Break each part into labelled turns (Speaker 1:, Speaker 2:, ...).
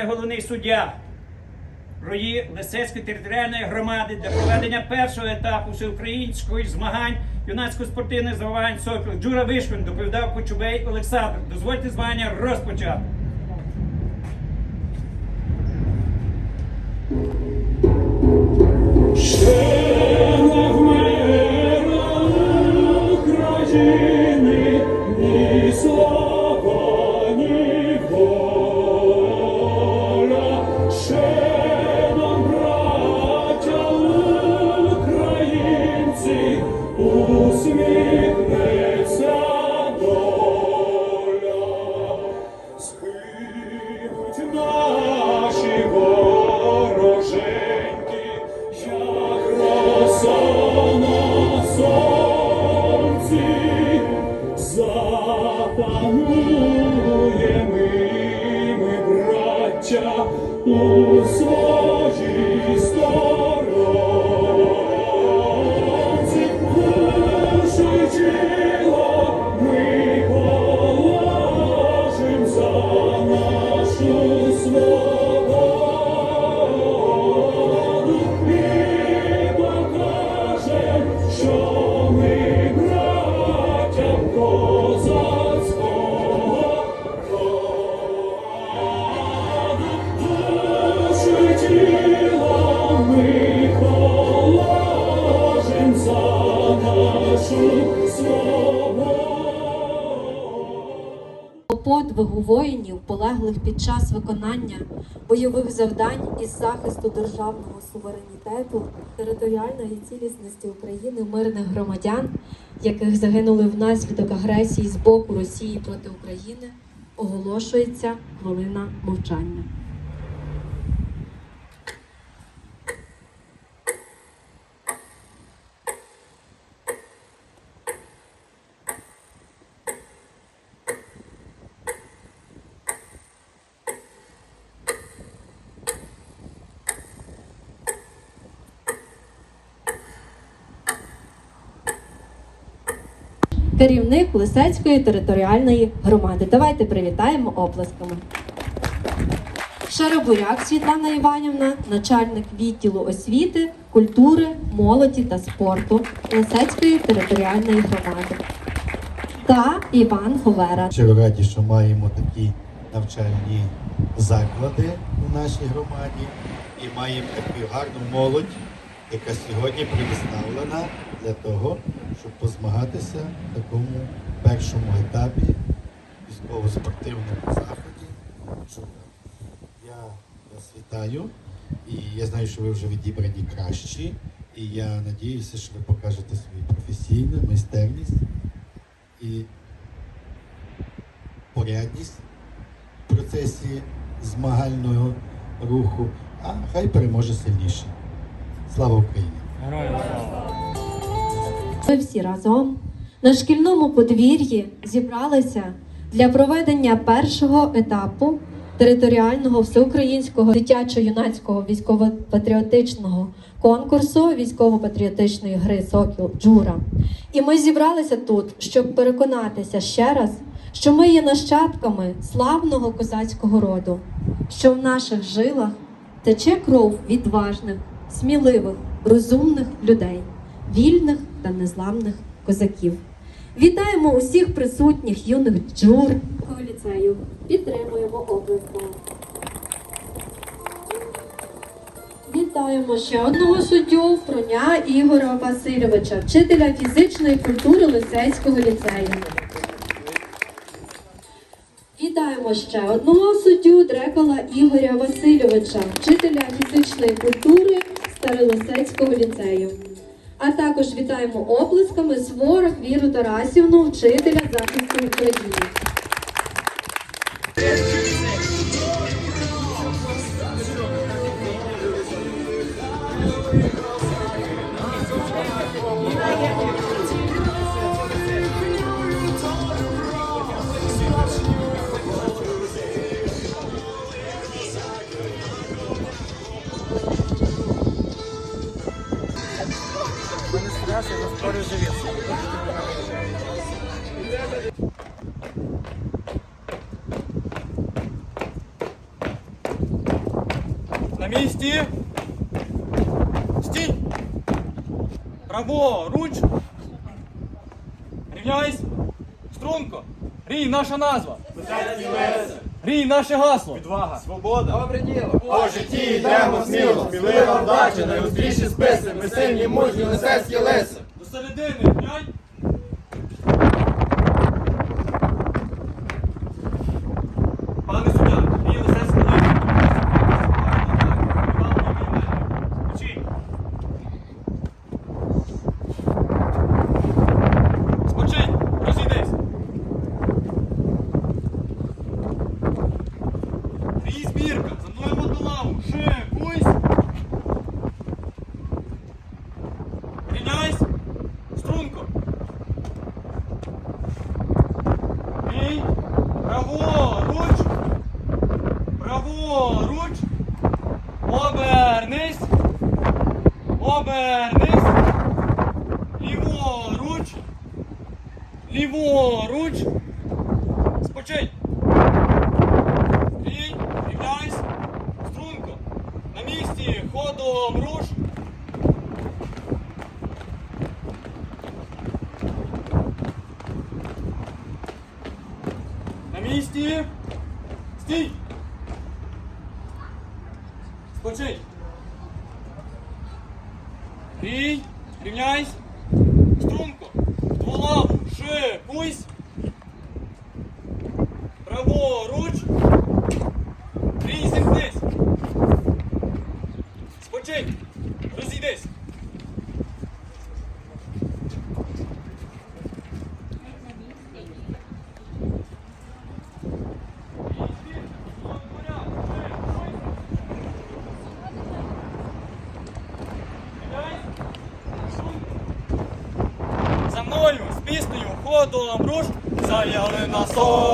Speaker 1: Пане головний суддя, рої Лисецької територіальної громади для проведення першого етапу всеукраїнської змагань юнацько-спортивних змагань Сокіл Джура Вишкін доповідав Кочубей Олександр. Дозвольте змагання розпочати.
Speaker 2: Під час виконання бойових завдань із захисту державного суверенітету, територіальної цілісності України, мирних громадян, яких загинули внаслідок агресії з боку Росії проти України, оголошується хвилина мовчання. Керівник Лисецької територіальної громади. Давайте привітаємо оплесками. Шарабуряк Світлана Іванівна, начальник відділу освіти, культури, молоді та спорту Лисецької територіальної громади. Та Іван Говера,
Speaker 3: Щиро раді, що маємо такі навчальні заклади у нашій громаді і маємо таку гарну молодь, яка сьогодні представлена для того, позмагатися в такому першому етапі військово-спортивному заході. Я вас вітаю і я знаю, що ви вже відібрані кращі. І я надіюся, що ви покажете свою професійну майстерність і порядність в процесі змагального руху, а хай переможе сильніший. Слава Україні!
Speaker 2: Ми всі разом на шкільному подвір'ї зібралися для проведення першого етапу територіального всеукраїнського дитячо-юнацького військово-патріотичного конкурсу військово-патріотичної гри Сокіл Джура. І ми зібралися тут, щоб переконатися ще раз, що ми є нащадками славного козацького роду, що в наших жилах тече кров відважних, сміливих, розумних людей, вільних та незламних козаків. Вітаємо усіх присутніх юних джур ліцею. Підтримуємо обласком. Вітаємо ще одного суддю Фроня Ігора Васильовича, вчителя фізичної культури Лисецького ліцею. Вітаємо ще одного суддю Дрекола Ігоря Васильовича, вчителя фізичної культури Старолисецького ліцею. А також вітаємо оплесками Сворох Віру Тарасівну, вчителя захисту України.
Speaker 4: Праворуч. Рівняйсь. Струнко. Рій наша назва. Рій наше гасло. Відвага. Свобода. Добре діло.
Speaker 5: По житті йдемо сміло. Смілива вдача. Найгостріші списи. Ми сильні мужні лицарські
Speaker 4: леси. 200. Стій. Спочинь. Рій. Рівняйсь. Струнко. Дволав. Шипуйсь. на сон.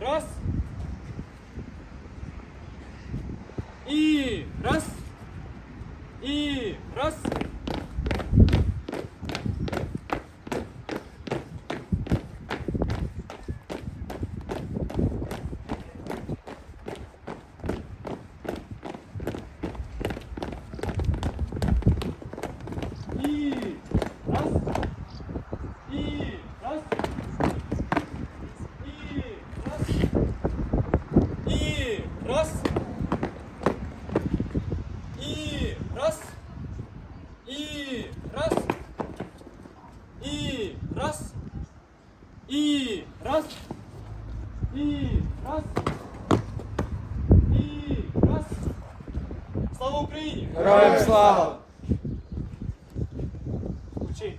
Speaker 4: Раз.
Speaker 5: Героям слава! Включи.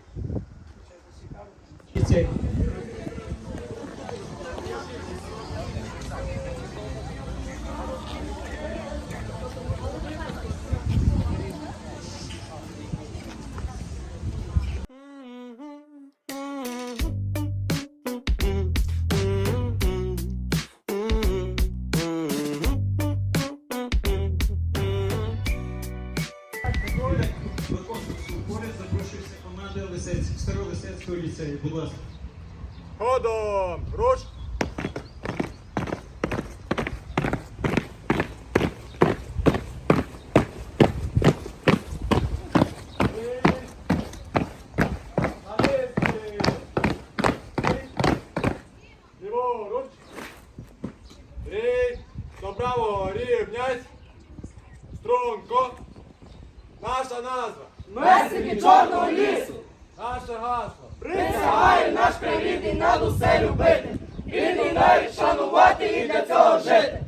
Speaker 5: Наша назва.
Speaker 4: Месники чорного лісу!
Speaker 5: Наше гасло.
Speaker 4: Присягаю наш край рідний над усе любити! Вільний навіть шанувати і для цього жити!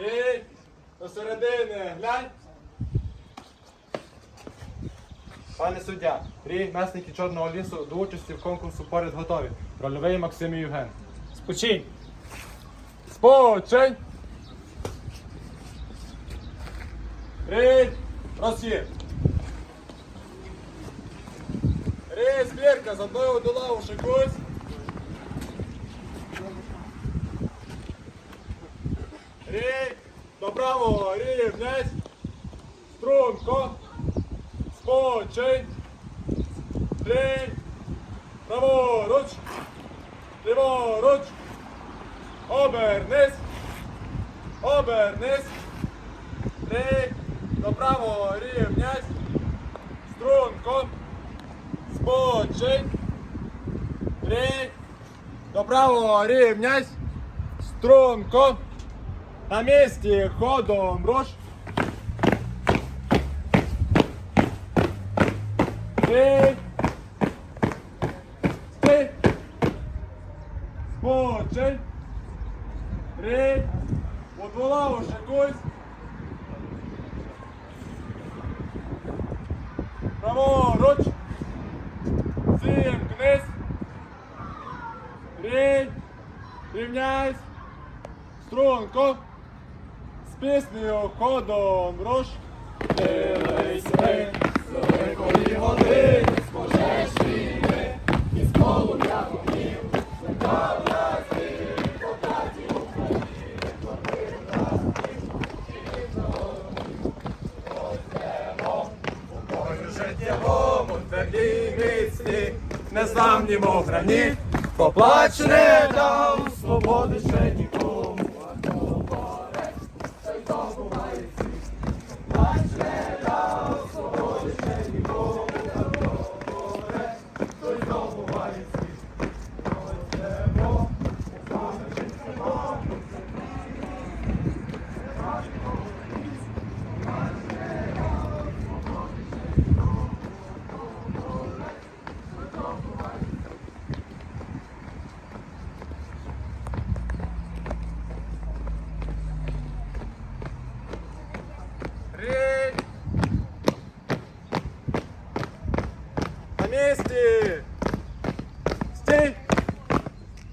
Speaker 5: Рій, до середини, глянь. Пане суддя, рій, месники Чорного лісу до участі в конкурсу поряд готові. Рольовий Максим і Євген.
Speaker 1: Спочинь.
Speaker 5: Спочинь! Рій, розхід. Рій, збірка, з одною до лаву шикусь. Рій, до правого, рівнець. Струнко. Спочинь. Рій, праворуч. Ліворуч. Обернись. Обернись. Три. До правого рівнясь. Струнко. Спочинь. Три. До правого рівнясь. Струнко. На місці ходом руш. Три. Спочинь. Три. Подволав шикусь. Праворуч. Зімкнись. Три. Рівняйсь. Струнко. З піснею ходом руш. Дивись ми, з великої зможеш війни, незламні мов граніт, поплач не дав свободи ще нікому. Рей! На місці! Стій!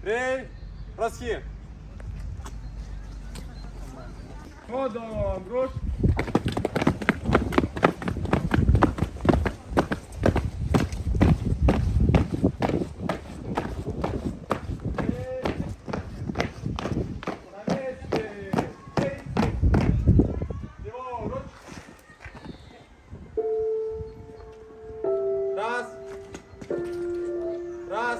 Speaker 5: Рей! Розхід! Ходом, руш! На місці! Стій! Ліворуч! Раз. Раз.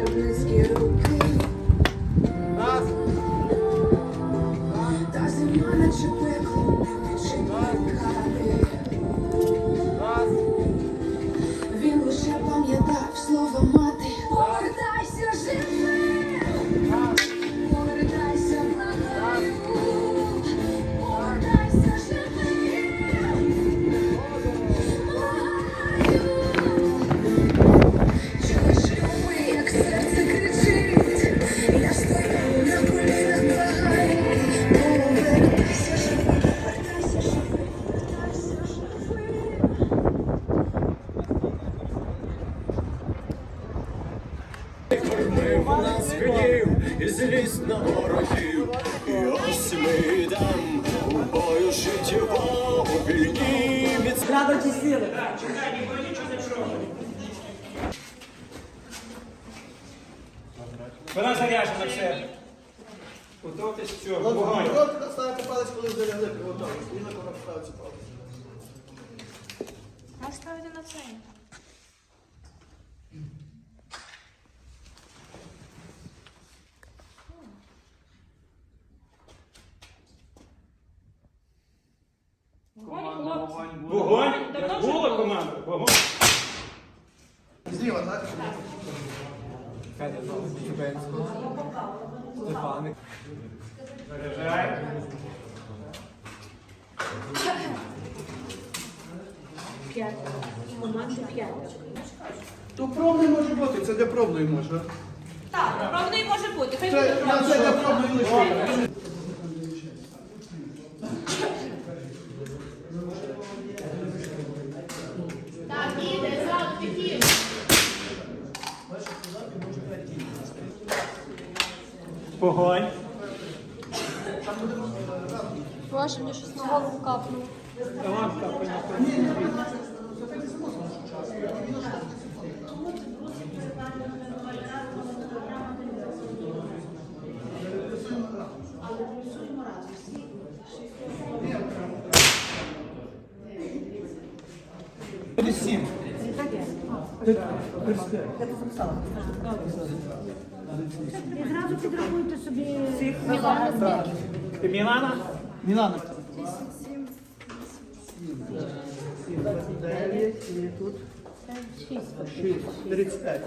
Speaker 4: Yes. Для пробної може.
Speaker 6: Так, пробний може бути. Хай
Speaker 4: Це,
Speaker 6: буде
Speaker 4: я
Speaker 6: пробний.
Speaker 4: це для пробної лише.
Speaker 7: Вогонь!
Speaker 8: Прошу, мені щось на голову капнуло.
Speaker 7: Ти Мілана?
Speaker 4: Мілана. 9 і тут 6. 35. 35.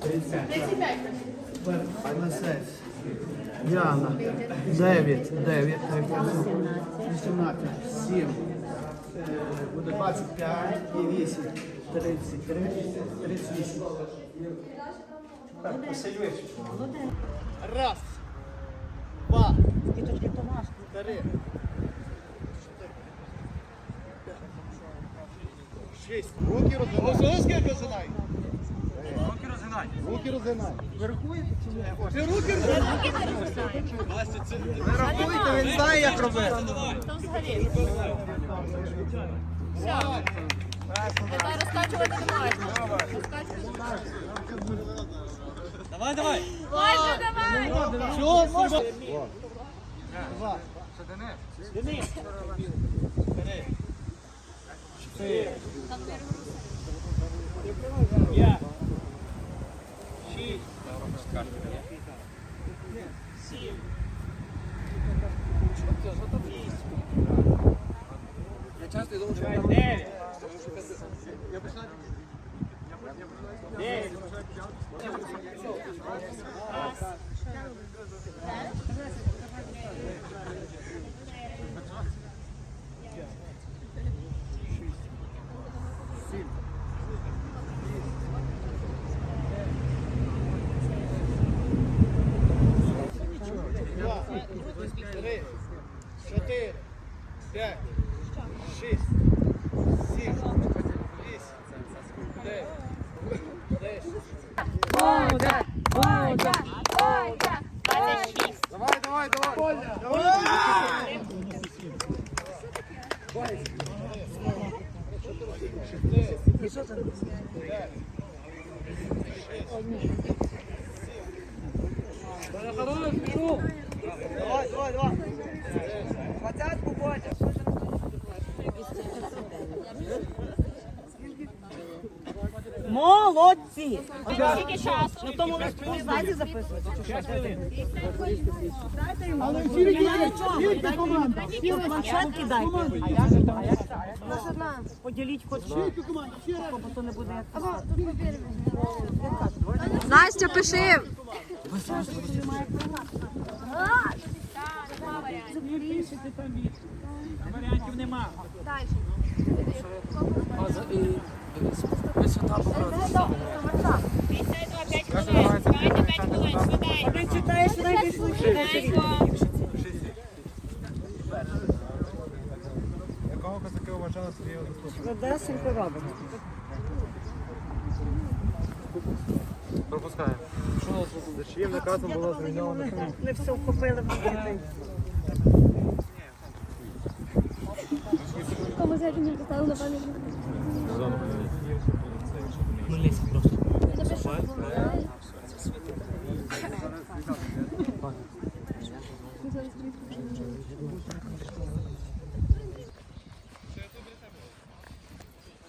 Speaker 4: 35. Лисець. Діана. 9. 9. 18. 7. Буде 25 і 8. 33. 38.
Speaker 7: Так, посилюєш.
Speaker 4: Раз, два, три, шість. Руки розгинай. Руки розгинай. Руки розгинай. Руки розгинай. Ви рахуєте чи ні? Ти руки розгинай. Ви рахуєте, він знає, як робити.
Speaker 6: Розкачувати не можна.
Speaker 9: Давай, давай.
Speaker 6: Можна, давай.
Speaker 4: Що? Два.
Speaker 7: Денис! П'ять. Шість. Сім. Вісім. Дев'ять. Дев'ять.
Speaker 4: Давай, давай, давай. Давай. Давай,
Speaker 6: Молодці! Скільки часу? На тому розповідайте записувати. Планшетки дайте. Поділіть хоч бо то не буде як
Speaker 8: Настя, пиши!
Speaker 7: Варіантів нема.
Speaker 6: Ти читаєш, дай
Speaker 10: Якого козаки вважали своєю доступною?
Speaker 6: Десенько робимо.
Speaker 10: Пропускаємо. За чиїм наказом було зруйновано
Speaker 6: Не все вхопили в дітей.
Speaker 11: Кому за не поставили на пам'ять?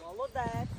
Speaker 6: Молодець.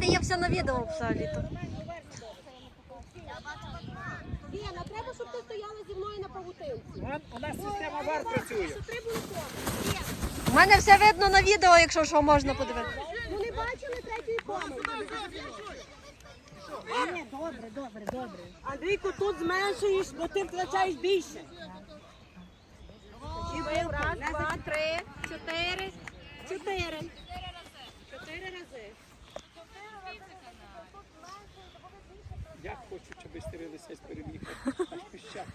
Speaker 12: мене є все на відео взагалі-то.
Speaker 8: Лена, треба, щоб ти стояла зі мною на павутинці.
Speaker 7: У нас система вар працює.
Speaker 12: У мене все видно на відео, якщо що можна подивитися.
Speaker 8: Ну не бачили третьої комнати. Ні, добре, добре, добре. Андрійко, тут зменшуєш, бо ти втрачаєш більше. Раз, два, три, чотири. Чотири. Чотири рази.
Speaker 7: Я хочу, щоб ви старий лисець переміг. Аж піщак.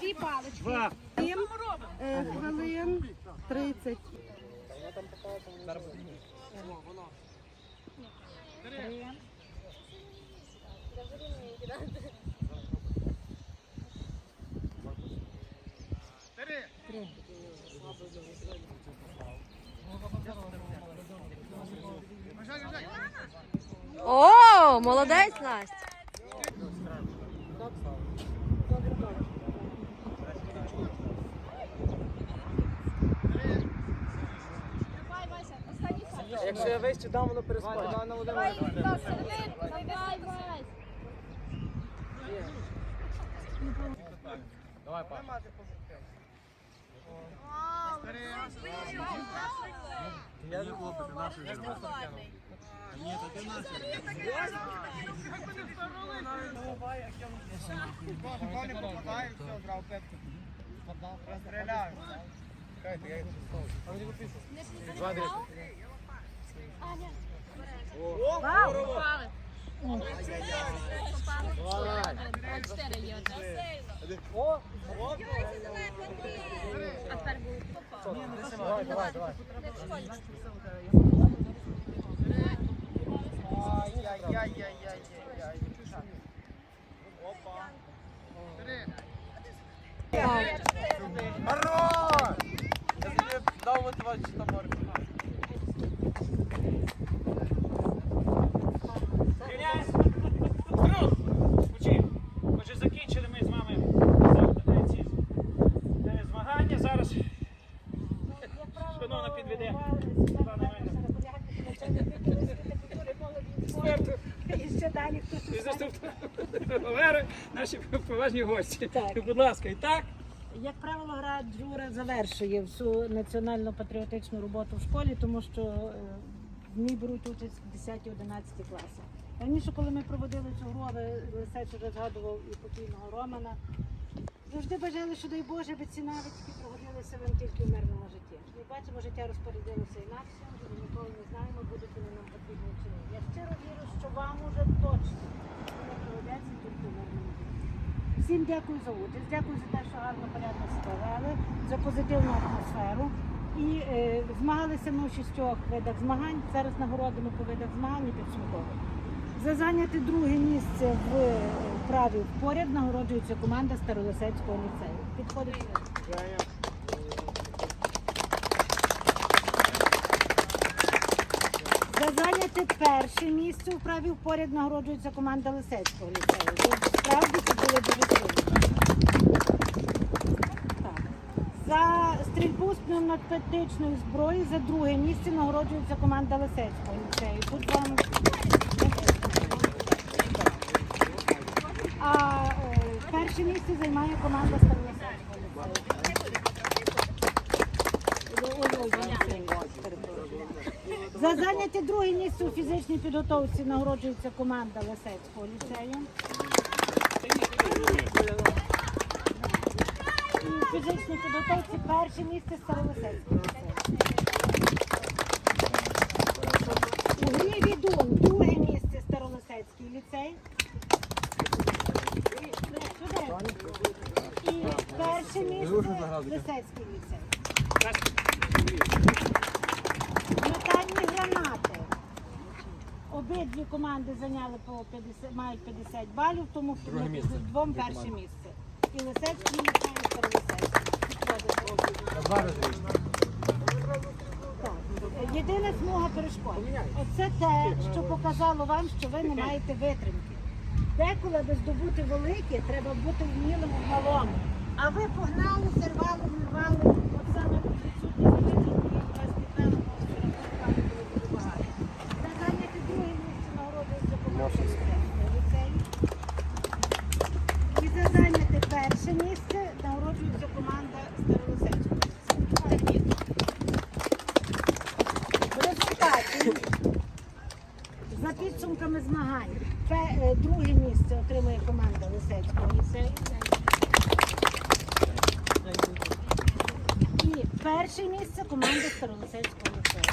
Speaker 8: Дві палички. Сім е, хвилин тридцять.
Speaker 12: О, молодець, Настя.
Speaker 13: Якщо я вище дам, воно переспає. Давай, пап. Я не хлопець, наші Ні, то ти наші. не попадає, все, брав петку. Розстріляю. Чекайте, я їх Два десь. Давай, давай, давай. Ай-яй-яй-яй-яй. Опа. Хорош! Я тобі дав мотивацію там
Speaker 7: Рівняйся. Друг, Учи. Отже, закінчили ми з вами за- ці е, змагання. Зараз шановна підведе. пане Експерт.
Speaker 8: І ще далі хтось.
Speaker 7: І заступник Валери, наші поважні гості. Будь ласка, і так.
Speaker 8: Як правило, гра Джура завершує всю національну патріотичну роботу в школі, тому що е, в ній беруть участь 10-11 класи. Раніше, коли ми проводили цю гру, але Лисець вже згадував і покійного Романа, завжди бажали, що дай Боже, аби ці навички пригодилися вам тільки в мирному житті. Як бачимо, життя розпорядилося інакше, ми ніколи не знаємо, будуть вони нам потрібні чи ні. Я щиро вірю, що вам уже точно не пригодяться тільки в мирному житті. Всім дякую за участь, дякую за те, що гарно порядно себе за позитивну атмосферу. І е, змагалися ми у шістьох видах змагань. Зараз нагородимо по видах змагань і підсумково. За зайняте друге місце в е, вправі поряд нагороджується команда Старолисецького ліцею. Підходить. За зайняте перше місце у вправі поряд нагороджується команда Лисецького ліцею. Справді було дуже. Так. За стрільбу з пневматичної зброї за друге місце нагороджується команда Лисецького ліцею. Тут вам а е, перше місце займає команда Старолисецького ліцею. За зайняте друге місце у фізичній підготовці нагороджується команда Лисецького ліцею. Фізичній підготовці перше місце Старолисецького. У грі відун друге місце Старолисецький ліцей. І перше місце Лисецький ліцей. Обидві команди зайняли по 50, мають 50 балів, тому двом перше місце. І Лисецький і Старолисецький. Підходите. Так. єдина смуга перешкод. Оце те, що показало вам, що ви не маєте витримки. Деколи, аби здобути велике, треба бути вмілим у малому. А ви погнали, зірвали, вирвали. От саме відсутність витримки вас підвела до багато. За зайняти друге місце нагородується команда ліцею. І за зайняте перше місце нагороджується команда Старолисецького ліцею. В результаті, за підсумками змагань, пе- е, друге місце отримує команда Лисецького ліцею. І перше місце команда Старолисецького ліцею.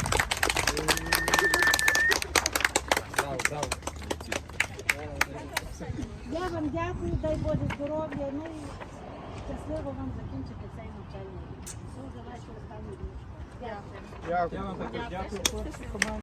Speaker 8: Я вам дякую, дай Боже здоров'я, ну і щасливо вам закінчити цей навчальний рік. Все за ваші останні дні. Дякую.
Speaker 4: Я вам також дякую.